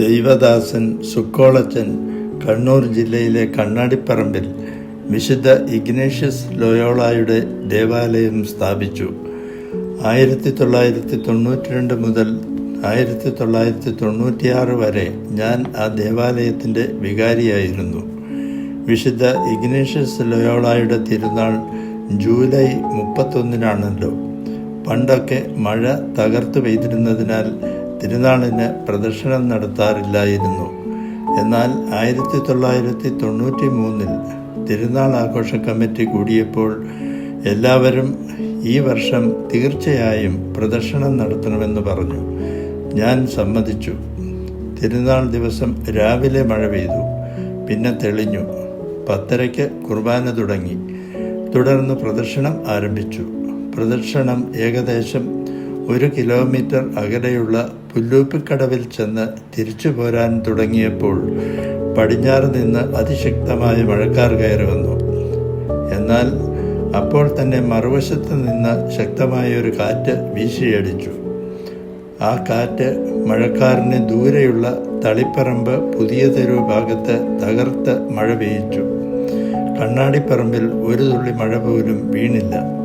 ദൈവദാസൻ സുക്കോളച്ചൻ കണ്ണൂർ ജില്ലയിലെ കണ്ണാടിപ്പറമ്പിൽ വിശുദ്ധ ഇഗ്നേഷ്യസ് ലോയോളായുടെ ദേവാലയം സ്ഥാപിച്ചു. ആയിരത്തി തൊള്ളായിരത്തി തൊണ്ണൂറ്റി രണ്ട് മുതൽ ആയിരത്തി തൊള്ളായിരത്തി തൊണ്ണൂറ്റിയാറ് വരെ ഞാൻ ആ ദേവാലയത്തിന്റെ വികാരിയായിരുന്നു. വിശുദ്ധ ഇഗ്നേഷ്യസ് ലോയോളായുടെ തിരുനാൾ ജൂലൈ മുപ്പത്തൊന്നിനാണല്ലോ. പണ്ടൊക്കെ മഴ തകർത്തു പെയ്തിരുന്നതിനാൽ തിരുനാളിന് പ്രദർശനം നടത്താറില്ലായിരുന്നു. എന്നാൽ ആയിരത്തി തൊള്ളായിരത്തി തൊണ്ണൂറ്റി മൂന്നിൽ തിരുനാൾ ആഘോഷ കമ്മിറ്റി കൂടിയപ്പോൾ എല്ലാവരും ഈ വർഷം തീർച്ചയായും പ്രദർശനം നടത്തണമെന്ന് പറഞ്ഞു. ഞാൻ സമ്മതിച്ചു. തിരുനാൾ ദിവസം രാവിലെ മഴ പെയ്തു. പിന്നെ തെളിഞ്ഞു. പത്തരയ്ക്ക് കുർബാന തുടങ്ങി. തുടർന്ന് പ്രദർശനം ആരംഭിച്ചു. പ്രദർശനം ഏകദേശം ഒരു കിലോമീറ്റർ അകലെയുള്ള പുല്ലൂപ്പിക്കടവിൽ ചെന്ന് തിരിച്ചു പോരാൻ തുടങ്ങിയപ്പോൾ പടിഞ്ഞാറ് നിന്ന് അതിശക്തമായ മഴക്കാർ കയറി വന്നു. എന്നാൽ അപ്പോൾ തന്നെ മറുവശത്ത് നിന്ന് ശക്തമായ ഒരു കാറ്റ് വീശിയടിച്ചു. ആ കാറ്റ് മഴക്കാരന് ദൂരെയുള്ള തളിപ്പറമ്പ് പുതിയ തെരു ഭാഗത്ത് തകർത്ത് മഴ പെയ്യിച്ചു. കണ്ണാടിപ്പറമ്പിൽ ഒരു തുള്ളി മഴ പോലും വീണില്ല.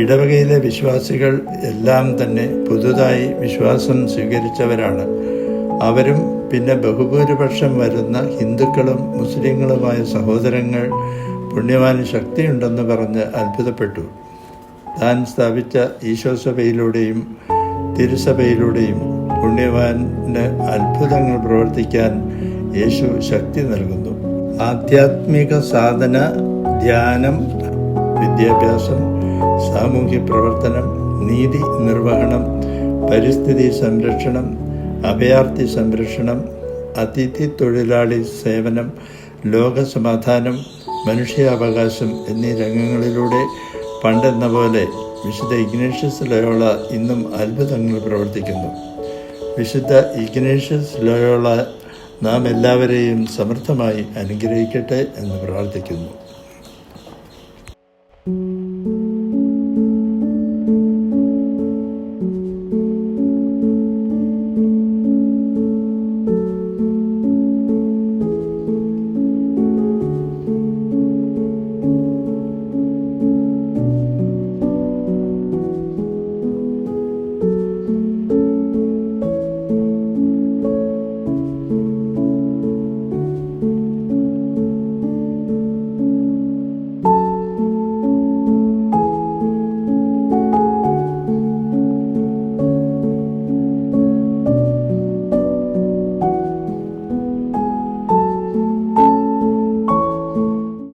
ഇടവകയിലെ വിശ്വാസികൾ എല്ലാം തന്നെ പുതുതായി വിശ്വാസം സ്വീകരിച്ചവരാണ്. അവരും പിന്നെ ബഹുഭൂരിപക്ഷം വരുന്ന ഹിന്ദുക്കളും മുസ്ലിങ്ങളുമായ സഹോദരങ്ങൾ പുണ്യവാന് ശക്തിയുണ്ടെന്ന് പറഞ്ഞ് അത്ഭുതപ്പെട്ടു. താൻ സ്ഥാപിച്ച ഈശോസഭയിലൂടെയും തിരുസഭയിലൂടെയും പുണ്യവാന് അത്ഭുതങ്ങൾ പ്രവർത്തിക്കാൻ യേശു ശക്തി നൽകുന്നു. ആധ്യാത്മിക സാധന ധ്യാനം വിദ്യാഭ്യാസം സാമൂഹ്യ പ്രവർത്തനം നീതി നിർവഹണം പരിസ്ഥിതി സംരക്ഷണം അഭയാർത്ഥി സംരക്ഷണം അതിഥി തൊഴിലാളി സേവനം ലോകസമാധാനം മനുഷ്യാവകാശം എന്നീ രംഗങ്ങളിലൂടെ പണ്ടെന്ന പോലെ വിശുദ്ധ ഇഗ്നേഷ്യസ് ലയോള ഇന്നും അത്ഭുതങ്ങൾ പ്രവർത്തിക്കുന്നു. വിശുദ്ധ ഇഗ്നേഷ്യസ് ലയോള നാം എല്ലാവരെയും സമർത്ഥമായി അനുഗ്രഹിക്കട്ടെ എന്ന് പ്രാർത്ഥിക്കുന്നു.